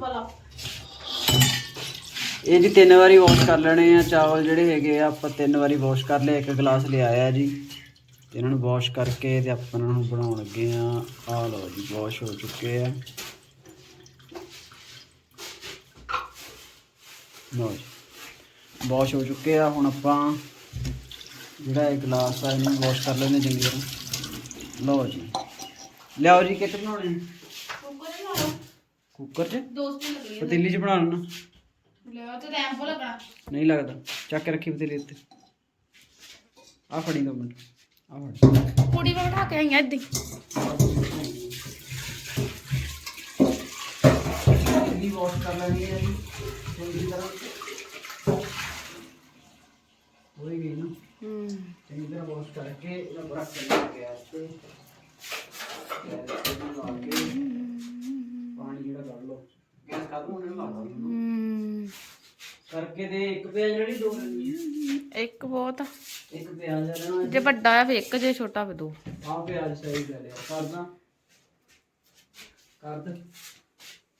ਵਾਲਾ। ਇਹ ਜੀ ਤਿੰਨ ਵਾਰੀ ਵਾਸ਼ ਕਰ ਲੈਣੇ ਆ, ਚਾਵਲ ਜਿਹੜੇ ਹੈਗੇ ਆ, ਆਪਾਂ ਤਿੰਨ ਵਾਰੀ ਵਾਸ਼ ਕਰ ਲਏ ਇੱਕ ਗਲਾਸ ਲਿਆਇਆ ਜੀ। ਤੇ ਇਹਨਾਂ ਨੂੰ ਵਾਸ਼ ਕਰਕੇ ਤੇ ਆਪਾਂ ਇਹਨਾਂ ਨੂੰ ਬਣਾਉਣ ਲੱਗੇ ਆ। ਆ ਲਓ ਜੀ ਵਾਸ਼ ਹੋ ਚੁੱਕੇ ਆ। ਲਓ ਜੀ ਵਾਸ਼ ਹੋ ਚੁੱਕੇ ਆ। ਹੁਣ ਆਪਾਂ ਜਿਹੜਾ ਇਹ ਗਲਾਸ ਆ, ਇਹਨੂੰ ਵਾਸ਼ ਕਰ ਲੈਣੇ ਚੰਗੀ ਤਰ੍ਹਾਂ। ਲਓ ਜੀ। ਲਿਆਓ ਜੀ, ਕਿੱਥੇ ਬਣਾਉਣੇ ਕੁੱਕਰ 'ਚ ਦੋ ਸਪੂਨ ਲੱਗਣੇ ਪਤੀਲੀ 'ਚ ਬਣਾ ਲੈਣਾ ਲਿਆ ਤੇ ਰੈਂਪੋ ਲੱਗਣਾ ਨਹੀਂ ਲੱਗਦਾ ਚੱਕ ਕੇ ਰੱਖੀ ਪਤੀਲੀ ਉੱਤੇ ਆ ਫੜੀ ਦੋ ਮਿੰਟ ਆ ਫੜ ਕੁੜੀ ਵਾ ਬਿਠਾ ਕੇ ਆਈਆਂ ਇੱਦਾਂ ਪਤੀਲੀ ਵਾਸ਼ ਕਰ ਲੈਣੀ ਹੈ ਜੀ ਚੰਗੀ ਤਰ੍ਹਾਂ ਹੋਈ ਗਈ ਨਾ ਹੂੰ ਚੰਗੀ ਤਰ੍ਹਾਂ ਵਾਸ਼ ਕਰਕੇ ਇਹਦਾ ਬੜਾ ਕਰ ਗਿਆ ਤੇ ਗੈਸ ਤੇ ਲਾ ਕੇ ਪਾਣੀ ਜਿਹੜਾ ਕੱਢ ਲਓ ਗੈਸ ਖਤਮ ਹੋਣੇ ਨੂੰ ਲਾ ਲਓ ਇਹਨੂੰ। ਹੂੰ ਕਰਕੇ ਤੇ ਇੱਕ ਪਿਆਜ਼ ਜਿਹੜੀ ਦੋ ਲੈਣੀ ਹੈ ਇੱਕ ਬਹੁਤ। ਆ। ਇੱਕ ਪਿਆਜ਼ ਲੈ ਲੈਣਾ। ਜੇ ਵੱਡਾ ਆ ਫੇ ਇੱਕ ਜੇ ਛੋਟਾ ਫੇ ਦੋ। ਆ ਪਿਆਜ਼ ਸਹੀ ਲੈ ਲਿਆ। ਕਰਦਾ ਕਰ ਦੇ।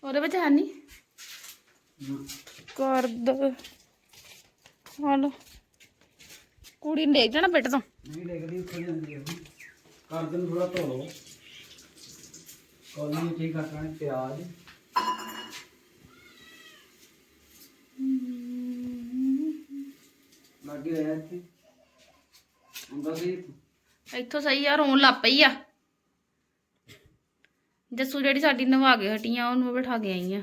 ਉਹਦੇ ਵਿੱਚ ਹੈ ਨਹੀਂ ਕਰ ਦੋ। ਹਲੋ। ਕੁੜੀ ਨੇ ਦੇਖ ਜਾਣਾ ਬਿੱਟ ਤੋਂ? ਨਹੀਂ ਡਿੱਗਦੀ ਉੱਥੇ ਜਾਂਦੀ ਹੈ ਕਰ ਦੇ ਥੋੜਾ ਧੋ ਲਓ। ਕੋਲੀ ਵਿੱਚ ਹੀ ਕੱਟ ਲੈਣੇ ਪਿਆਜ਼। ਲੱਗੇ ਹੋਇਆ ਇੱਥੇ। ਹੁੰਦਾ ਸੀ ਇੱਥੋਂ ਸਹੀ ਆ ਰੋਣ ਲੱਗ ਪਈ ਆ। ਜੱਸੂ ਜਿਹੜੀ ਸਾਡੀ ਨਵਾ ਕੇ ਹਟੀਆਂ ਉਹਨੂੰ ਬਿਠਾ ਕੇ ਆਈ ਆ।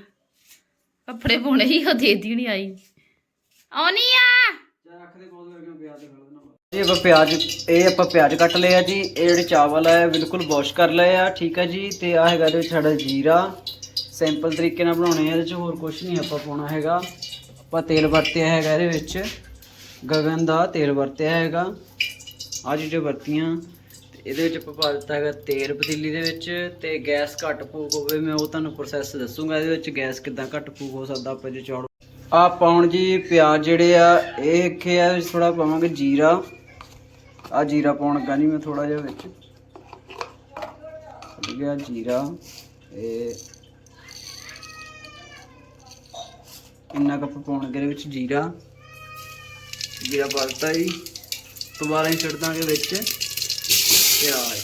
ਕੱਪੜੇ ਪਾਉਣੇ ਹੀ ਉਹ ਦੇਦੀ ਨਹੀਂ ਆਈ। ਆਉਣੀ ਆ! ਚਾਹ ਰੱਖ ਦੇ ਕੋਲ ਕਰਕੇ ਮੈਂ ਪਿਆਜ਼ ਦਿਖਾ ਦੇਣਾ ਜੀ ਆਪਾਂ ਪਿਆਜ਼ ਇਹ ਆਪਾਂ ਪਿਆਜ਼ ਕੱਟ ਲਏ ਆ ਜੀ। ਇਹ ਜਿਹੜੇ ਚਾਵਲ ਆ ਬਿਲਕੁਲ ਵਾਸ਼ ਕਰ ਲਏ ਆ ਠੀਕ ਆ ਜੀ। ਤੇ ਆ ਹੈਗਾ ਇਹਦੇ ਵਿੱਚ ਸਾਡਾ ਜੀਰਾ। ਸਿੰਪਲ ਤਰੀਕੇ ਨਾਲ ਬਣਾਉਣੇ ਆ ਇਹਦੇ ਚ ਹੋਰ ਕੁਝ ਨਹੀਂ ਆਪਾਂ ਪਾਉਣਾ ਹੈਗਾ। ਆਪਾਂ ਤੇਲ ਵਰਤਿਆ ਹੈਗਾ ਇਹਦੇ ਵਿੱਚ। ਗਗਨ ਦਾ ਤੇਲ ਵਰਤਿਆ ਹੈਗਾ। ਆ ਚੀਜ਼ਾਂ ਵਰਤੀਆਂ ਇਹਦੇ ਵਿੱਚ ਆਪਾਂ ਪਾ ਦਿੱਤਾ ਹੈਗਾ ਤੇਲ ਪਤੀਲੀ ਦੇ ਵਿੱਚ, ਤੇ ਗੈਸ ਘੱਟ ਫੂਕ ਹੋਵੇ, ਮੈਂ ਉਹ ਤੁਹਾਨੂੰ ਪ੍ਰੋਸੈਸ ਦੱਸੂਗਾ ਇਹਦੇ ਵਿੱਚ ਗੈਸ ਕਿਦਾਂ ਘੱਟ ਫੂਕ ਹੋ ਸਕਦਾ ਆਪਾਂ ਜੇ ਚੌੜ ਆ ਪਾਉਣ ਜੀ ਪਿਆਜ਼ ਜਿਹੜੇ ਆ, ਇਹ ਰੱਖੇ ਆ ਥੋੜਾ ਪਾਵਾਂਗੇ ਜੀਰਾ। ਆ ਜੀਰਾ ਪਾਉਣ ਲੱਗਾ ਜੀ ਮੈਂ ਥੋੜਾ ਜਿਹਾ ਵਿੱਚ। ਗਿਆ ਜੀਰਾ ਇਹ ਇੰਨਾ ਕੱਪ ਪਾਉਣਗੇ ਇਹਦੇ ਵਿੱਚ ਜੀਰਾ। ਜੀਰਾ ਪਾ ਜੀ। ਦੁਬਾਰਾ ਹੀ ਛੱਡ ਦਾਂਗੇ ਵਿੱਚ। ਪਿਆਜ਼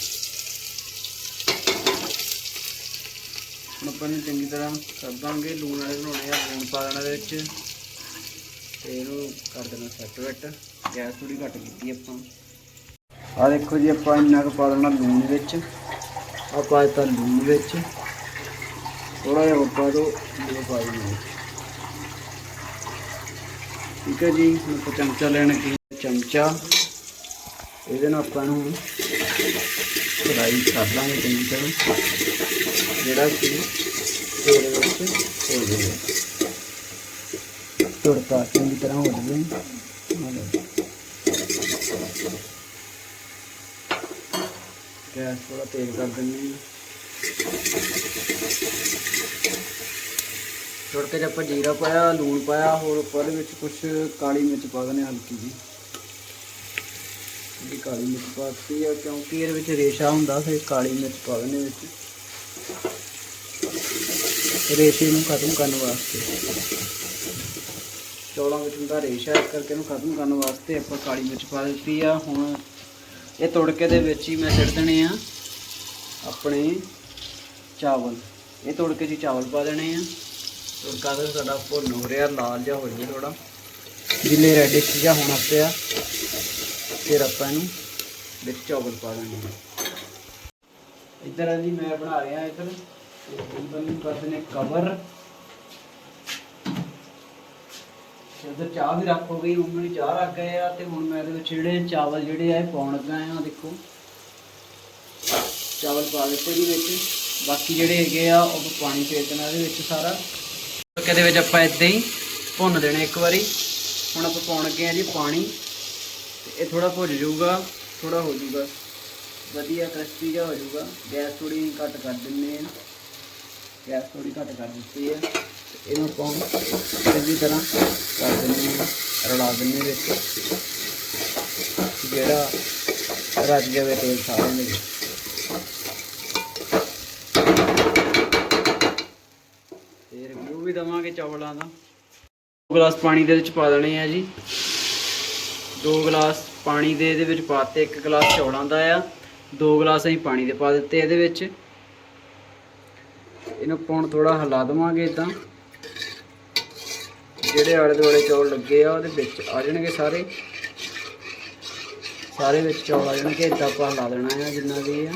ਹੁਣ ਆਪਾਂ ਨੂੰ ਚੰਗੀ ਤਰ੍ਹਾਂ ਕਰ ਦਾਂਗੇ। ਲੂਣ ਵਾਲੇ ਬਣਾਉਣੇ ਆ, ਲੂਣ ਪਾ ਦੇਣਾ ਇਹਦੇ ਵਿੱਚ। ਤੇ ਇਹਨੂੰ ਕਰ ਦੇਣਾ ਸੈੱਟ ਵੈਟ ਗੈਸ ਥੋੜੀ ਘੱਟ ਕੀਤੀ ਆਪਾਂ। ਆ ਦੇਖੋ ਜੀ, ਆਪਾਂ ਇੰਨਾ ਕੁ ਪਾ ਦੇਣਾ ਲੂਣ ਵਿੱਚ। ਆ ਪਾ ਦਿੱਤਾ ਲੂਣ ਵਿੱਚ। ਥੋੜਾ ਜਿਹਾ ਪਾ ਦਿਓ ਇਹ ਪਾ ਦਿਓ ਠੀਕ ਹੈ ਜੀ, ਹੁਣ ਆਪਾਂ ਚਮਚਾ ਲੈਣਾ ਕੀ ਚਮਚਾ। ਇਹਦੇ ਨਾਲ ਆਪਾਂ ਨੂੰ ਫਰਾਈ ਕਰ ਲਾਂਗੇ ਚੰਗੀ ਤਰ੍ਹਾਂ। ਜਿਹੜਾ ਕਿ ਤੇਲ ਵਿੱਚ ਹੋ ਜਾਵੇ। ਤੁੜਕਾ ਚੰਗੀ ਤਰ੍ਹਾਂ ਹੋ ਜਾਵੇ। ਗੈਸ ਥੋੜਾ ਤੇਜ਼ ਕਰ ਦਿੰਦੇ ਹਾਂ। ਤੁੜਕੇ 'ਚ ਆਪਾਂ ਜੀਰਾ ਪਾਇਆ, ਲੂਣ ਪਾਇਆ, ਹੋਰ ਉੱਪਰ ਵਿੱਚ ਕੁਝ ਕਾਲੀ ਮਿਰਚ ਪਾ ਦਿੰਦੇ ਹਲਕੀ ਜੀ। ਜਿਹੜੀ ਕਾਲੀ ਮਿਰਚ ਪਾਤੀ ਆ, ਕਿਉਂਕਿ ਇਹਦੇ ਵਿੱਚ ਰੇਸ਼ਾ ਹੁੰਦਾ, ਫਿਰ ਕਾਲੀ ਮਿਰਚ ਪਾ ਦਿੰਦੇ ਵਿੱਚ। ਰੇਸ਼ੇ ਨੂੰ ਖਤਮ ਕਰਨ ਵਾਸਤੇ। ਚੌਲਾਂ ਵਿੱਚ ਹੁੰਦਾ ਰੇਸ਼ਾ, ਇਸ ਕਰਕੇ ਇਹਨੂੰ ਖਤਮ ਕਰਨ ਵਾਸਤੇ ਆਪਾਂ ਕਾਲੀ ਮਿਰਚ ਪਾ ਦਿੱਤੀ ਆ। ਹੁਣ ਇਹ ਤੁੜਕੇ ਦੇ ਵਿੱਚ ਹੀ ਮੈਂ ਸਿੱਟ ਦੇਣੇ ਆ ਆਪਣੇ ਚਾਵਲ। ਇਹ ਤੁੜਕੇ 'ਚ ਹੀ ਚਾਵਲ ਪਾ ਦੇਣੇ ਆ। ਤੁੜਕਾ ਸਾਡਾ ਭੁੰਨ ਹੋ ਰਿਹਾ, ਲਾਲ ਜਿਹਾ ਹੋ ਜਾਵੇ ਥੋੜਾ ਜਿੰਨੇ ਰੈਡਿਸ਼ ਜਿਹਾ ਹੋਣਾ ਪਿਆ ਫਿਰ ਆਪਾਂ ਇਹਨੂੰ ਵਿੱਚ ਚਾਵਲ ਪਾ ਦੇਣੇ ਇੱਧਰ ਆ ਜੀ, ਮੈਂ ਬਣਾ ਰਿਹਾ ਇੱਧਰ। ਟੇਬਲ ਨੂੰ ਕਰਦੇ ਨੇ ਕਵਰ ਇੱਧਰ ਚਾਹ ਵੀ ਰੱਖ ਹੋ ਗਈ ਮੰਮੀ ਨੇ ਚਾਹ ਰੱਖ ਗਏ ਆ ਤੇ ਹੁਣ ਮੈਂ ਇਹਦੇ ਵਿੱਚ ਜਿਹੜੇ ਚਾਵਲ ਜਿਹੜੇ ਆ, ਇਹ ਪਾਉਣ ਲੱਗਾ ਆ, ਦੇਖੋ। ਚਾਵਲ ਪਾ ਦਿੱਤੇ ਜੀ ਵਿੱਚ। ਬਾਕੀ ਜਿਹੜੇ ਹੈਗੇ ਆ, ਉਹ ਪਾਣੀ ਫੇਰ ਦੇਣਾ ਇਹਦੇ ਵਿੱਚ ਸਾਰਾ। ਕਿਤੇ ਵਿੱਚ ਆਪਾਂ ਇਦਾਂ ਹੀ ਭੁੰਨ ਦੇਣਾ ਇੱਕ ਵਾਰੀ। ਹੁਣ ਆਪਾਂ ਪਾਉਣ ਲੱਗੇ ਆ ਜੀ ਪਾਣੀ। ਤੇ ਇਹ ਥੋੜਾ ਭੁੱਜ ਜਾਊਗਾ ਥੋੜਾ ਹੋ ਜਾਊਗਾ। ਵਧੀਆ ਕ੍ਰਿਸਪੀ ਜਿਹਾ ਹੋ ਜਾਊਗਾ। ਗੈਸ ਥੋੜੀ ਘੱਟ ਕਰ ਦਿੰਨੇ ਆ ਗੈਸ ਥੋੜੀ ਘੱਟ ਕਰ ਦਿੱਤੀ ਹੈ। ਇਹਨੂੰ ਆਪਾਂ ਚੰਗੀ ਤਰ੍ਹਾਂ ਕਰ ਦਿੰਨੇ ਆ ਰਲਾ ਦਿੰਨੇ ਵਿੱਚ। ਜਿਹੜਾ ਰੱਜ ਜਾਵੇ ਤੇਲ ਸਾਰਿਆਂ ਦੇ ਵਿੱਚ ਤੇ ਤੇ ਰਿਵਿਊ ਵੀ ਦਵਾਂਗੇ ਦਾ। ਦੋ ਗਲਾਸ ਪਾਣੀ ਦੇ ਵਿੱਚ ਪਾ ਦੇਣੇ ਆ ਜੀ। ਦੋ ਗਲਾਸ ਪਾਣੀ ਦੇ ਇਹਦੇ ਵਿੱਚ ਪਾਤੇ, ਇੱਕ ਗਲਾਸ ਚੌਲਾਂ ਦਾ ਆ। ਦੋ ਗਲਾਸ ਅਸੀਂ ਪਾਣੀ ਦੇ ਪਾ ਦਿੱਤੇ ਇਹਦੇ ਵਿੱਚ। ਇਹਨੂੰ ਆਪਾਂ ਹੁਣ ਥੋੜਾ ਹਿਲਾ ਦੇਵਾਂਗੇ ਇਦਾਂ। ਜਿਹੜੇ ਆਲੇ ਦੁਆਲੇ ਚੌਲ ਲੱਗੇ ਆ, ਉਹਦੇ ਵਿੱਚ ਆ ਜਾਣਗੇ ਸਾਰੇ। ਸਾਰੇ ਵਿੱਚ ਚੌਲ ਆ ਜਾਣਗੇ, ਇਦਾਂ ਆਪਾਂ ਹਿਲਾ ਦੇਣਾ ਆ ਜਿੰਨਾ ਵੀ ਆ।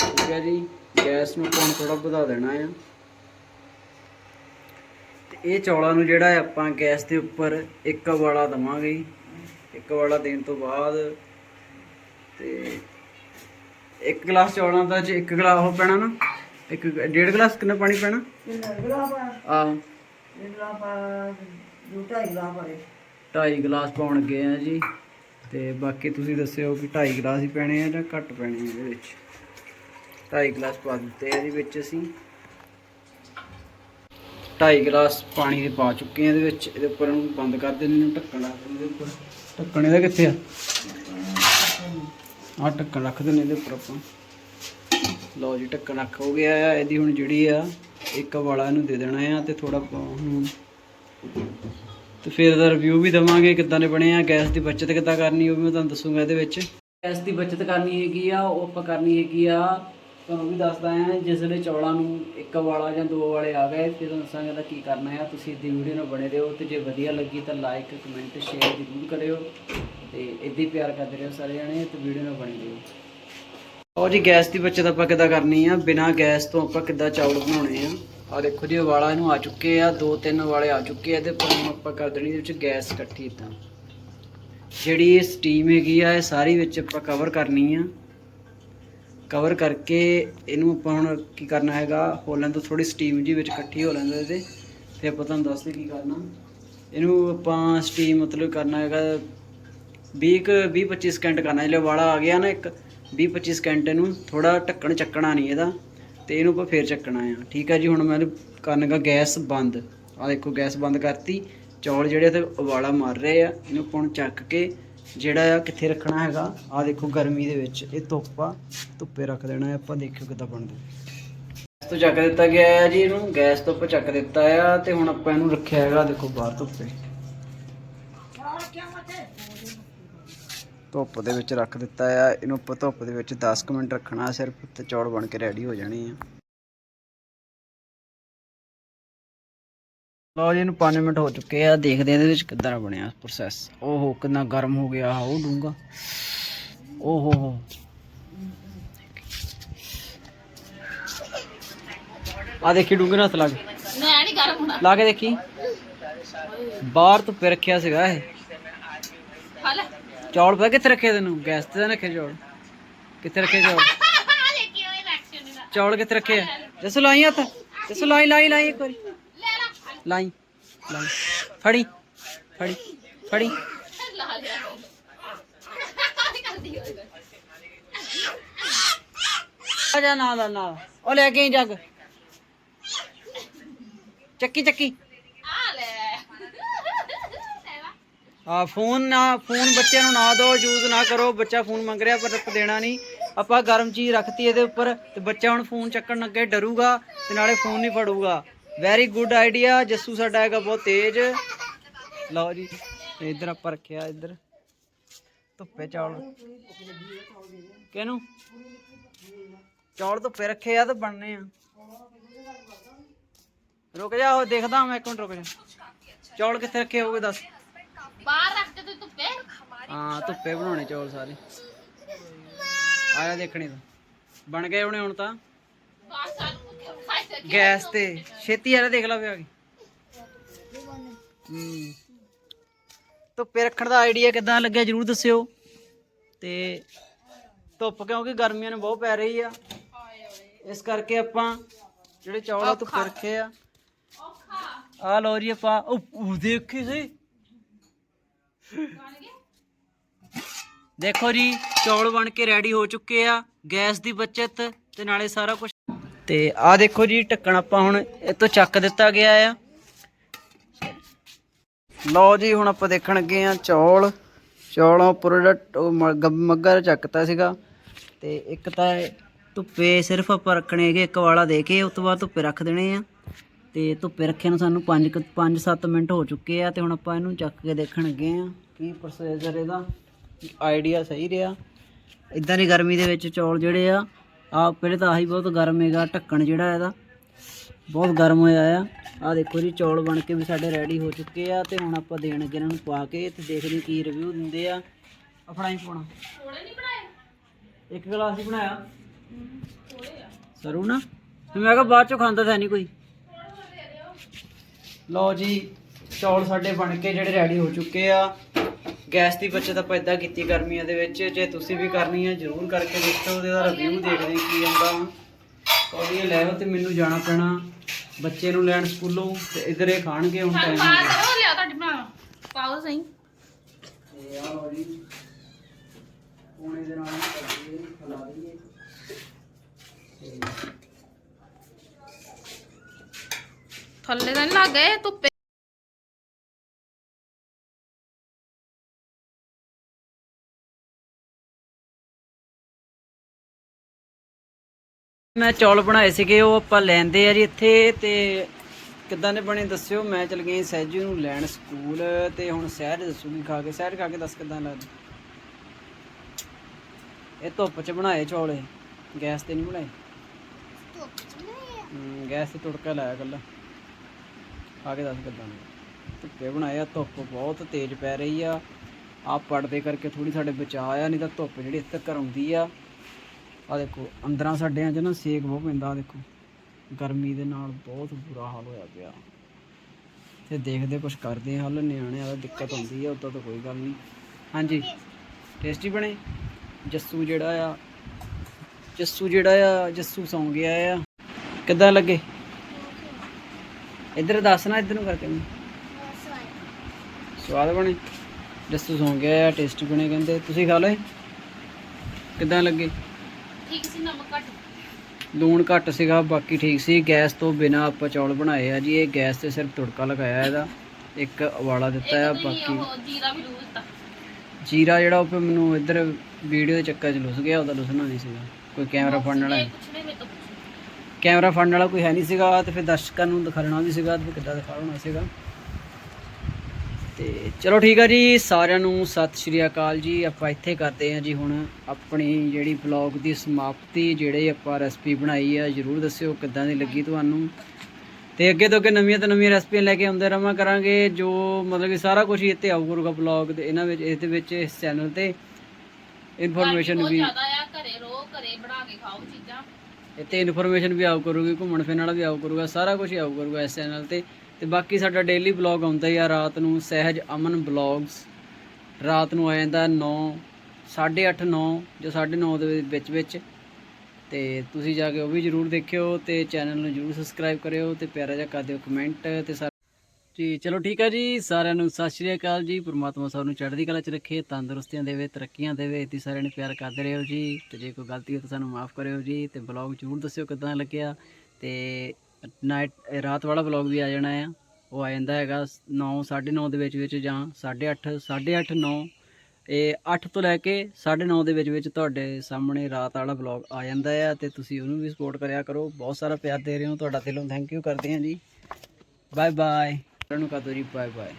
ਠੀਕ ਹੈ ਜੀ। ਗੈਸ ਨੂੰ ਆਪਾਂ ਥੋੜਾ ਵਧਾ ਦੇਣਾ ਆ। ਇਹ ਚੌਲਾਂ ਨੂੰ ਜਿਹੜਾ ਹੈ ਆਪਾਂ ਗੈਸ ਦੇ ਉੱਪਰ ਇੱਕ ਵਾਲਾ ਦਵਾਂਗੇ। ਇੱਕ ਵਾਲਾ ਦੇਣ ਤੋਂ ਬਾਅਦ ਤੇ ਇੱਕ ਗਲਾਸ ਚੌਲਾਂ ਦਾ ਜੇ ਇੱਕ ਗਲਾਸ ਉਹ ਪੈਣਾ ਨਾ ਇੱਕ ਡੇਢ ਗਲਾਸ ਕਿੰਨਾ ਪਾਣੀ ਪੈਣਾ? ਆ? ਢਾਈ ਗਲਾਸ ਪਾਉਣ ਗਏ ਆ ਜੀ। ਤੇ ਬਾਕੀ ਤੁਸੀਂ ਦੱਸਿਓ ਕਿ ਢਾਈ ਗਲਾਸ ਹੀ ਪੈਣੇ ਆ ਜਾਂ ਘੱਟ ਪੈਣੇ ਆ ਇਹਦੇ ਵਿੱਚ? ਢਾਈ ਗਲਾਸ ਪਾ ਦਿੱਤੇ ਆ ਇਹਦੇ ਵਿੱਚ ਅਸੀਂ। ਢਾਈ ਗਲਾਸ ਪਾਣੀ ਦੇ ਪਾ ਚੁੱਕੇ ਆ ਇਹਦੇ ਵਿੱਚ। ਇਹਦੇ ਉੱਪਰ ਨੂੰ ਬੰਦ ਕਰ ਦੇਣੇ ਨੂੰ ਢੱਕਣ ਰੱਖ ਦਿੰਦੇ ਇਹਦੇ ਉੱਪਰ। ਢੱਕਣ ਇਹਦਾ ਕਿੱਥੇ ਆ? ਆ ਢੱਕਣ ਰੱਖ ਦਿੰਦੇ ਇਹਦੇ ਉੱਪਰ ਆਪਾਂ। ਲਓ ਜੀ, ਢੱਕਣ ਰੱਖ ਹੋ ਗਿਆ ਆ। ਇਹਦੀ ਹੁਣ ਜਿਹੜੀ ਆ, ਇੱਕ ਵਾਲਾ ਇਹਨੂੰ ਦੇ ਦੇਣਾ ਆ ਤੇ ਥੋੜਾ ਹੁਣ ਤੇ ਫਿਰ ਇਹਦਾ ਰਿਵਿਊ ਵੀ ਦਵਾਂਗੇ ਕਿੱਦਾਂ ਦੇ ਬਣੇ ਆ। ਗੈਸ ਦੀ ਬਚਤ ਕਿੱਦਾਂ ਕਰਨੀ ਉਹ ਵੀ ਮੈਂ ਤੁਹਾਨੂੰ ਦੱਸੂਗਾ ਇਹਦੇ ਵਿੱਚ। ਗੈਸ ਦੀ ਬਚਤ ਕਰਨੀ ਹੈਗੀ ਆ, ਉਹ ਆਪਾਂ ਕਰਨੀ ਹੈਗੀ ਆ ਤੁਹਾਨੂੰ ਵੀ ਦੱਸਦਾ ਆ ਜਿਸ ਵੇਲੇ ਚੌਲਾਂ ਨੂੰ ਇੱਕ ਵਾਲਾ ਜਾਂ ਦੋ ਵਾਲੇ ਆ ਗਏ, ਫਿਰ ਤੁਹਾਨੂੰ ਦੱਸਾਂਗਾ ਇਹਦਾ ਕੀ ਕਰਨਾ ਆ। ਤੁਸੀਂ ਇਹਦੀ ਵੀਡੀਓ ਨਾਲ ਬਣੇ ਰਹੋ ਤੇ ਜੇ ਵਧੀਆ ਲੱਗੀ ਤਾਂ ਲਾਈਕ ਕਮੈਂਟ ਸ਼ੇਅਰ ਜ਼ਰੂਰ ਕਰਿਓ ਤੇ ਇੱਦਾਂ ਪਿਆਰ ਕਰਦੇ ਰਹੋ ਸਾਰੇ ਜਣੇ ਤੇ ਵੀਡੀਓ ਨਾਲ ਬਣੇ ਰਹੋ। ਉਹ ਜੀ, ਗੈਸ ਦੀ ਬੱਚਤ ਆਪਾਂ ਕਿੱਦਾਂ ਕਰਨੀ ਆ? ਬਿਨਾ ਗੈਸ ਤੋਂ ਆਪਾਂ ਕਿੱਦਾਂ ਚੌਲ ਬਣਾਉਣੇ ਆ? ਆ ਦੇਖੋ ਜੀ ਵਾਲਾ ਇਹਨੂੰ ਆ ਚੁੱਕੇ ਆ, ਦੋ ਤਿੰਨ ਵਾਲੇ ਆ ਚੁੱਕੇ ਆ ਤੇ ਪਰ ਹੁਣ ਆਪਾਂ ਕਰ ਦੇਣੀ ਇਹਦੇ ਵਿੱਚ ਗੈਸ ਇਕੱਠੀ ਇਦਾਂ। ਜਿਹੜੀ ਇਹ ਸਟੀਮ ਹੈਗੀ ਆ, ਇਹ ਸਾਰੀ ਵਿੱਚ ਆਪਾਂ ਕਵਰ ਕਰਨੀ ਆ। ਕਵਰ ਕਰਕੇ ਇਹਨੂੰ ਆਪਾਂ ਹੁਣ ਕੀ ਕਰਨਾ ਹੈਗਾ ਹੋਲਣ ਤੋਂ ਥੋੜੀ ਸਟੀਮ ਜੀ ਵਿੱਚ ਇਕੱਠੀ ਹੋ ਲੈਂਦੇ ਇਹਦੇ। ਤੇ ਆਪਾਂ ਤੁਹਾਨੂੰ ਦੱਸਦੇ ਕੀ ਕਰਨਾ। ਇਹਨੂੰ ਆਪਾਂ ਸਟੀਮ ਮਤਲਬ ਕਰਨਾ ਹੈਗਾ 20 ਕੁ 20 25 ਸਕਿੰਟ ਕਰਨਾ। ਜਿਹੜਾ ਵਾਲਾ ਆ ਗਿਆ ਨਾ ਇੱਕ 20 25 ਸਕਿੰਟ ਇਹਨੂੰ ਥੋੜਾ ਢੱਕਣ, ਚੱਕਣਾ ਨਹੀਂ ਇਹਦਾ। ਤੇ ਇਹਨੂੰ ਆਪਾਂ ਫੇਰ ਚੱਕਣਾ ਆ। ਠੀਕ ਹੈ ਜੀ, ਹੁਣ ਮੈਂ ਕਰਨਗਾ ਗੈਸ ਬੰਦ। ਆ ਦੇਖੋ, ਗੈਸ ਬੰਦ ਕਰਤੀ। ਚੌਲ ਜਿਹੜੇ ਤੇ ਉਬਾਲਾ ਮਾਰ ਰਹੇ ਆ। ਇਹਨੂੰ ਆਪਾਂ ਹੁਣ ਚੱਕ ਕੇ ਜਿਹੜਾ ਆ ਕਿੱਥੇ ਰੱਖਣਾ ਹੈਗਾ ਆ ਦੇਖੋ ਗਰਮੀ ਦੇ ਵਿੱਚ, ਇਹ ਧੁੱਪ ਆ ਧੁੱਪੇ ਰੱਖ ਦੇਣਾ ਆਪਾਂ ਦੇਖਿਓ ਕਿੱਦਾਂ ਬਣਦਾ ਗੈਸ ਤੋਂ ਚੱਕ ਦਿੱਤਾ ਗਿਆ ਹੈ ਜੀ ਇਹਨੂੰ, ਗੈਸ ਤੋਂ ਆਪਾਂ ਚੱਕ ਦਿੱਤਾ ਆ, ਤੇ ਹੁਣ ਆਪਾਂ ਇਹਨੂੰ ਰੱਖਿਆ ਹੈਗਾ, ਦੇਖੋ ਬਾਹਰ ਧੁੱਪੇ। ਧੁੱਪ ਦੇ ਵਿੱਚ ਰੱਖ ਦਿੱਤਾ ਆ, ਇਹਨੂੰ ਆਪਾਂ ਧੁੱਪ ਦੇ ਵਿੱਚ 10 ਕੁ ਮਿੰਟ ਰੱਖਣਾ ਸਿਰਫ, ਤੇ ਚੌਲ ਬਣ ਕੇ ਰੈਡੀ ਹੋ ਜਾਣੀ ਆ। ਲਓ ਜੀ ਇਹਨੂੰ 5 ਮਿੰਟ ਹੋ ਚੁੱਕੇ ਆ। ਦੇਖਦੇ ਆ ਇਹਦੇ ਵਿੱਚ ਕਿੱਦਾਂ ਦਾ ਬਣਿਆ ਪ੍ਰੋਸੈਸ ਓਹੋ ਕਿੰਨਾ ਗਰਮ ਹੋ ਗਿਆ। ਉਹ ਡੂੰਗਾ ਓਹੋ ਹੋ ਆ ਦੇਖੀ ਡੂੰਗੇ ਨਾਲ ਹੱਥ ਲਾ ਕੇ। ਮੈਂ ਨਹੀਂ ਗਰਮ ਹੋਣਾ। ਲਾ ਕੇ ਦੇਖੀ। ਬਾਹਰ ਧੁੱਪੇ ਰੱਖਿਆ ਸੀਗਾ ਇਹ। ਖਾ ਲੈ। ਚੌਲ ਪਤਾ ਕਿੱਥੇ ਰੱਖੇ ਤੈਨੂੰ? ਗੈਸ ਤੇ ਤਾਂ ਰੱਖੇ ਚੌਲ। ਕਿੱਥੇ ਰੱਖੇ ਚੌਲ? ਦੇਖੀ ਉਹ ਰਿਐਕਸ਼ਨ ਦਾ ਚੌਲ ਕਿੱਥੇ ਰੱਖੇ? ਆ ਜਸੂ ਲਾਈ ਹੱਥ। ਜਸੂ ਲਾਈ ਲਾਈ ਲਾਈ ਇੱਕ ਵਾਰੀ। ਲਾਈ ਲਾਈ। ਫੜੀ ਫੜੀ ਫੜੀ। ਲਾ ਲਿਆ ਕਰਦੀ ਹੋਏਗਾ ਆ ਜਾ ਨਾਲ ਨਾਲ। ਉਹ ਲੈ ਕੇ ਜੱਗ। ਚੱਕੀ ਚੱਕੀ। ਆ ਲੈ ਆ ਫੋਨ ਨਾ, ਫੋਨ ਬੱਚਿਆਂ ਨੂੰ ਨਾ ਦਿਓ ਯੂਜ਼ ਨਾ ਕਰੋ। ਬੱਚਾ ਫੋਨ ਮੰਗ ਰਿਹਾ, ਪਰ ਆਪਾਂ ਦੇਣਾ ਨਹੀਂ। ਆਪਾਂ ਗਰਮ ਚੀਜ਼ ਰੱਖਤੀ ਇਹਦੇ ਉੱਪਰ, ਤੇ ਬੱਚਾ ਹੁਣ ਫੋਨ ਚੱਕਣ ਲੱਗੇ ਡਰੂਗਾ, ਤੇ ਨਾਲੇ ਫੋਨ ਨਹੀਂ ਫੜੂਗਾ। ਵੈਰੀ ਗੁੱਡ ਆਈਡੀਆ ਜੱਸੂ ਸਾਡਾ ਹੈਗਾ ਬਹੁਤ ਤੇਜ਼। ਲਓ ਜੀ ਇੱਧਰ ਆਪਾਂ ਰੱਖਿਆ ਇੱਧਰ। ਧੁੱਪੇ ਚੌਲ। ਕਿਹਨੂੰ? ਚੌਲ ਧੁੱਪੇ ਰੱਖੇ ਆ ਤਾਂ ਬਣਨੇ ਆ। ਰੁਕ ਜਾ ਉਹ ਦੇਖਦਾ ਮੈਂ ਇੱਕ ਮਿੰਟ ਰੁਕ ਜਾ। ਚੌਲ ਕਿੱਥੇ ਰੱਖੇ ਹੋਗੇ ਦੱਸ। ਬਾਹਰ ਰੱਖ ਤੇ ਧੁੱਪੇ। ਹਾਂ ਧੁੱਪੇ ਬਣਾਉਣੇ ਚੌਲ ਸਾਰੇ। ਆਇਆ ਦੇਖਣੇ ਤਾਂ। ਬਣ ਗਏ ਹੋਣੇ ਹੁਣ ਤਾਂ। ਤੇ ਗੈਸ ਤੇ। ਛੇਤੀ ਆ ਦੇਖ ਲਾ ਪਿਆ ਕੇ ਹੂੰ। ਧੁੱਪੇ ਰੱਖਣ ਦਾ ਆਈਡੀਆ ਕਿਦਾਂ ਲੱਗਿਆ ਜਰੂਰ ਦੱਸਿਓ। ਤੇ ਧੁੱਪ ਕਿਉਂਕਿ ਗਰਮੀਆਂ ਨੇ ਬਹੁਤ ਪੈ ਰਹੀ ਆ। ਇਸ ਕਰਕੇ ਆਪਾਂ ਜਿਹੜੇ ਚੌਲ ਆ, ਧੁੱਪੇ ਰੱਖੇ ਆ। ਆ ਲੋ ਜੀ ਆਪਾਂ, ਉਹ ਉਹ ਦੇਖੀ ਸੀ। ਦੇਖੋ ਜੀ, ਚੌਲ ਬਣ ਕੇ ਰੈਡੀ ਹੋ ਚੁੱਕੇ ਆ। ਗੈਸ ਦੀ ਬਚਤ ਤੇ ਨਾਲੇ ਸਾਰਾ ਕੁਝ ਤੇ ਆ ਦੇਖੋ ਜੀ, ਢੱਕਣ ਆਪਾਂ ਹੁਣ ਇਹ ਤੋਂ ਚੱਕ ਦਿੱਤਾ ਗਿਆ ਆ। ਲਓ ਜੀ, ਹੁਣ ਆਪਾਂ ਦੇਖਣ ਲੱਗੇ ਆ ਚੌਲ। ਚੌਲਾਂ ਉੱਪਰ ਜਿਹੜਾ ਟ- ਉਹ ਮ- ਗ- ਚੱਕਤਾ ਸੀਗਾ। ਤੇ ਇੱਕ ਤਾਂ ਧੁੱਪੇ ਸਿਰਫ ਆਪਾਂ ਰੱਖਣੇ ਹੈਗੇ, ਇੱਕ ਵਾਲਾ ਦੇ ਕੇ, ਉਸ ਤੋਂ ਬਾਅਦ ਧੁੱਪੇ ਰੱਖ ਦੇਣੇ ਆ। ਤੇ ਧੁੱਪੇ ਰੱਖਿਆ ਨੂੰ ਸਾਨੂੰ 5 5-7 ਮਿੰਟ ਹੋ ਚੁੱਕੇ ਆ ਤੇ ਹੁਣ ਆਪਾਂ ਇਹਨੂੰ ਚੱਕ ਕੇ ਦੇਖਣ ਲੱਗੇ ਆ ਕੀ ਪ੍ਰੋਸੈਸਰ ਇਹਦਾ। ਆਈਡੀਆ ਸਹੀ ਰਿਹਾ। ਇਦਾਂ ਦੀ ਗਰਮੀ ਦੇ ਵਿੱਚ ਚੌਲ ਜਿਹੜੇ ਆ ਆ ਪਹਿਲੇ ਤਾਂ ਆਹੀ ਬਹੁਤ ਗਰਮ ਹੈਗਾ ਢੱਕਣ ਜਿਹੜਾ ਇਹਦਾ। ਬਹੁਤ ਗਰਮ ਹੋਇਆ ਆ। ਆ ਦੇਖੋ ਜੀ ਚੌਲ ਬਣ ਕੇ ਵੀ ਸਾਡੇ ਰੈਡੀ ਹੋ ਚੁੱਕੇ ਆ ਤੇ ਹੁਣ ਆਪਾਂ ਦੇਣ ਅੱਗੇ ਇਹਨਾਂ ਨੂੰ ਪਾ ਕੇ ਤੇ ਦੇਖਦੇ ਕੀ ਰਿਵਿਊ ਦਿੰਦੇ ਆ। ਆਪਣਾ ਹੀ ਪਾਉਣਾ। ਥੋੜੇ ਨਹੀਂ ਬਣਾਏ? ਇੱਕ ਗਲਾਸ ਹੀ ਬਣਾਇਆ। ਸਰੂ ਨਾ? ਤੇ ਮੈਂ ਕਿਹਾ ਬਾਅਦ ਚੋਂ ਖਾਂਦਾ ਤਾਂ ਨਹੀਂ ਕੋਈ। ਲਓ ਜੀ ਚੌਲ ਸਾਡੇ ਬਣ ਕੇ ਜਿਹੜੇ ਰੈਡੀ ਹੋ ਚੁੱਕੇ ਆ। ਗੈਸ ਦੀ ਬੱਚਤ ਆਪਾਂ ਇਦਾਂ ਕੀਤੀ ਗਰਮੀਆਂ ਦੇ ਵਿੱਚ ਜੇ ਤੁਸੀਂ ਵੀ ਕਰਨੀ ਹੈ ਜਰੂਰ ਕਰਕੇ ਦੇਖੋ ਉਹਦਾ ਰਿਵਿਊ ਦੇਖਦੇ ਹਾਂ ਕੀ ਆਉਂਦਾ ਕੌੜੀ ਲੈ ਆਓ ਤੇ ਮੈਨੂੰ ਜਾਣਾ ਪੈਣਾ ਬੱਚੇ ਨੂੰ ਲੈਣ ਸਕੂਲੋਂ ਤੇ ਇਧਰ ਇਹ ਖਾਣਗੇ ਹੁਣ ਟਾਈਮ ਪਾ ਦੋ ਲਿਆ ਤੁਹਾਡੀ ਬਣਾ ਪਾਓ ਸਹੀ। ਤੇ ਆ ਲਓ ਜੀ ਪੂਣੇ ਦੇ ਨਾਲ ਖਲਾ ਦਈਏ। ਥੱਲੇ ਤਾਂ ਨਹੀਂ ਲੱਗ ਗਏ ਧੁੱਪੇ ਮੈਂ ਚੌਲ ਬਣਾਏ ਸੀਗੇ ਉਹ ਆਪਾਂ ਲੈਂਦੇ ਆ ਜੀ ਇੱਥੇ ਤੇ ਕਿੱਦਾਂ ਦੇ ਬਣੇ ਦੱਸਿਓ? ਮੈਂ ਚਲ ਗਈ ਸਹਿਜੂ ਨੂੰ ਲੈਣ ਸਕੂਲ ਤੇ ਹੁਣ ਸਹਿਜ ਦੱਸੂਗੀ ਖਾ ਕੇ। ਸਹਿਜ ਖਾ ਕੇ ਦੱਸ ਕਿੱਦਾਂ ਲੱਗਦਾ ਇਹ ਧੁੱਪ 'ਚ ਬਣਾਏ ਚੌਲ ਗੈਸ ਤੇ ਨਹੀਂ ਬਣਾਏ? ਗੈਸ ਤੇ ਤੁੜਕਾ ਲਾਇਆ ਕੱਲਾ। ਖਾ ਕੇ ਦੱਸ ਕਿੱਦਾਂ ਧੁੱਪੇ ਬਣਾਏ ਆ ਧੁੱਪ ਬਹੁਤ ਤੇਜ਼ ਪੈ ਰਹੀ ਆ। ਆ ਪੜਦੇ ਕਰਕੇ ਥੋੜੀ ਸਾਡੇ ਬਚਾ ਆ ਨਹੀਂ ਤਾਂ ਧੁੱਪ ਜਿਹੜੀ ਇੱਥੇ ਤੱਕ ਆਉਂਦੀ ਆ। ਆ ਦੇਖੋ, ਅੰਦਰਾਂ ਸਾਡਿਆਂ 'ਚ ਨਾ ਸੇਕ ਬਹੁਤ ਪੈਂਦਾ ਆ ਦੇਖੋ। ਗਰਮੀ ਦੇ ਨਾਲ ਬਹੁਤ ਬੁਰਾ ਹਾਲ ਹੋਇਆ ਪਿਆ। ਤੇ ਦੇਖਦੇ ਕੁਝ ਕਰਦੇ ਆ, ਹੱਲ ਨਿਆਣਿਆਂ ਦਾ ਦਿੱਕਤ ਆਉਂਦੀ ਆ ਉਦੋਂ ਤਾਂ ਕੋਈ ਗੱਲ ਨਹੀਂ। ਹਾਂਜੀ ਟੇਸਟੀ ਬਣੇ? ਜੱਸੂ ਜਿਹੜਾ ਆ, ਜੱਸੂ ਜਿਹੜਾ ਆ, ਜੱਸੂ ਸੌਂ ਗਿਆ ਆ। ਕਿੱਦਾਂ ਲੱਗੇ? ਇੱਧਰ ਦੱਸ ਨਾ, ਇੱਧਰ ਨੂੰ ਕਰਕੇ ਮੈਨੂੰ। ਸਵਾਦ ਬਣੇ? ਜੱਸੂ ਸੌਂ ਗਿਆ ਆ ਟੇਸਟੀ ਬਣੇ ਕਹਿੰਦੇ। ਤੁਸੀਂ ਖਾ ਲਏ ਕਿੱਦਾਂ ਲੱਗੇ? ਠੀਕ ਸੀ ਨਮਕ ਘੱਟ? ਲੂਣ ਘੱਟ ਸੀਗਾ ਬਾਕੀ ਠੀਕ ਸੀ। ਗੈਸ ਤੋਂ ਬਿਨਾ ਆਪਾਂ ਚੌਲ ਬਣਾਏ ਆ ਜੀ। ਇਹ ਗੈਸ ਤੇ ਸਿਰਫ ਤੜਕਾ ਲਗਾਇਆ ਇਹਦਾ। ਇੱਕ ਉਬਾਲਾ ਦਿੱਤਾ ਆ ਬਾਕੀ ਜੀਰਾ ਵੀ ਲੂਜ਼ ਦਿੱਤਾ। ਜੀਰਾ ਜਿਹੜਾ ਉਹ ਫਿਰ ਮੈਨੂੰ ਇੱਧਰ ਵੀਡੀਓ ਦੇ ਚੱਕਰ 'ਚ ਲੁੱਸ ਗਿਆ ਉਹਦਾ ਲੁੱਸਣਾ ਨਹੀਂ ਸੀਗਾ। ਕੋਈ ਕੈਮਰਾ ਫੜਨ ਵਾਲਾ ਮੇਰੇ ਤੋਂ ਕੈਮਰਾ ਫੜਨ ਵਾਲਾ ਕੋਈ ਹੈ ਨਹੀਂ ਸੀਗਾ ਤੇ ਫਿਰ ਦਰਸ਼ਕਾਂ ਨੂੰ ਦਿਖਾਉਣਾ ਵੀ ਸੀਗਾ ਤੇ ਕਿੱਦਾਂ ਦਿਖਾਉਣਾ ਸੀਗਾ। ਤੇ ਚਲੋ ਠੀਕ ਆ ਜੀ ਸਾਰਿਆਂ ਨੂੰ ਸਤਿ ਸ਼੍ਰੀ ਅਕਾਲ ਜੀ। ਆਪਾਂ ਇੱਥੇ ਕਰਦੇ ਹਾਂ ਜੀ ਹੁਣ ਆਪਣੀ ਜਿਹੜੀ ਵਲੌਗ ਦੀ ਸਮਾਪਤੀ ਜਿਹੜੇ ਆਪਾਂ ਰੈਸਪੀ ਬਣਾਈ ਆ ਜਰੂਰ ਦੱਸਿਓ ਕਿੱਦਾਂ ਦੀ ਲੱਗੀ ਤੁਹਾਨੂੰ। ਤੇ ਅੱਗੇ ਤੋਂ ਅੱਗੇ ਨਵੀਆਂ ਤੋਂ ਨਵੀਆਂ ਰੈਸਪੀਆਂ ਲੈ ਕੇ ਆਉਂਦੇ ਰਹਾਂ ਕਰਾਂਗੇ ਜੋ ਮਤਲਬ ਕਿ ਸਾਰਾ ਕੁਝ ਹੀ ਇੱਥੇ ਆਊ ਕਰੂਗਾ ਵਲੌਗ ਦੇ ਇਹਨਾਂ ਵਿੱਚ ਇਸ ਦੇ ਵਿੱਚ ਇਸ ਚੈਨਲ ਤੇ। ਇਨਫੋਰਮੇਸ਼ਨ ਵੀ ਜ਼ਿਆਦਾ ਆ ਘਰੇ ਰੋ ਘਰੇ ਬਣਾ ਕੇ ਖਾਓ ਚੀਜ਼ਾਂ। ਇੱਥੇ ਇਨਫੋਰਮੇਸ਼ਨ ਵੀ ਆਉ ਕਰੂਗੀ ਘੁੰਮਣ ਫਿਰਨ ਵਾਲਾ ਵੀ ਆਉ ਕਰੂਗਾ ਸਾਰਾ ਕੁਝ ਆਉ ਕਰੂਗਾ ਇਸ ਚੈਨਲ ਤੇ। ਤੇ ਬਾਕੀ ਸਾਡਾ ਡੇਲੀ ਬਲੌਗ ਆਉਂਦਾ ਹੀ ਆ ਰਾਤ ਨੂੰ ਸਹਿਜ ਅਮਨ ਬਲੌਗਸ ਰਾਤ ਨੂੰ ਆ ਜਾਂਦਾ 9 8:30 9 ਜਾਂ 9:30 ਦੇ ਵਿੱਚ ਵਿੱਚ। ਤੇ ਤੁਸੀਂ ਜਾ ਕੇ ਉਹ ਵੀ ਜਰੂਰ ਦੇਖਿਓ ਤੇ ਚੈਨਲ ਨੂੰ ਜਰੂਰ ਸਬਸਕ੍ਰਾਈਬ ਕਰਿਓ ਤੇ ਪਿਆਰਾ ਜਿਹਾ ਕਰ ਦਿਓ ਕਮੈਂਟ ਤੇ ਸਾ- ਜੀ, ਚਲੋ ਠੀਕ ਹੈ ਜੀ, ਸਾਰਿਆਂ ਨੂੰ ਸਤਿ ਸ਼੍ਰੀ ਅਕਾਲ ਜੀ। ਪ੍ਰਮਾਤਮਾ ਸਭ ਨੂੰ ਚੜ੍ਹਦੀ ਕਲਾ ਚ ਰੱਖੇ, ਤੰਦਰੁਸਤੀਆਂ ਦੇਵੇ, ਤਰੱਕੀਆਂ ਦੇਵੇ ਇਤੀ ਸਾਰਿਆਂ ਨੂੰ ਪਿਆਰ ਕਰਦੇ ਰਹੋ ਜੀ। ਤੇ ਜੇ ਕੋਈ ਗਲਤੀ ਹੋ ਤਾਂ ਸਾਨੂੰ ਮਾਫ ਕਰਿਓ ਜੀ ਤੇ ਬਲੌਗ ਜ਼ਰੂਰ ਦੱਸਿਓ ਕਿਦਾਂ ਲੱਗਿਆ। ਤੇ ਨਾਈਟ ਰਾਤ ਵਾਲਾ ਬਲੌਗ ਵੀ ਆ ਜਾਣਾ ਆ। ਉਹ ਆ ਜਾਂਦਾ ਹੈਗਾ 9 9:30 ਦੇ ਵਿੱਚ ਵਿੱਚ ਜਾਂ 8:30 8:30 9 ਇਹ 8 ਤੋਂ ਲੈ ਕੇ 9:30 ਦੇ ਵਿੱਚ ਵਿੱਚ ਤੁਹਾਡੇ ਸਾਹਮਣੇ ਰਾਤ ਵਾਲਾ ਬਲੌਗ ਆ ਜਾਂਦਾ ਆ ਤੇ ਤੁਸੀਂ ਉਹਨੂੰ ਵੀ ਸਪੋਰਟ ਕਰਿਆ ਕਰੋ। ਬਹੁਤ ਸਾਰਾ ਪਿਆਰ ਦੇ ਰਹੇ ਹੋ ਤੁਹਾਡਾ ਦਿਲੋਂ। ਥੈਂਕ ਯੂ ਕਰਦੇ ਹਾਂ ਜੀ। ਬਾਏ ਬਾਏ ਸਾਰਿਆਂ ਨੂੰ ਕਹਦੋ ਜੀ ਬਾਏ ਬਾਏ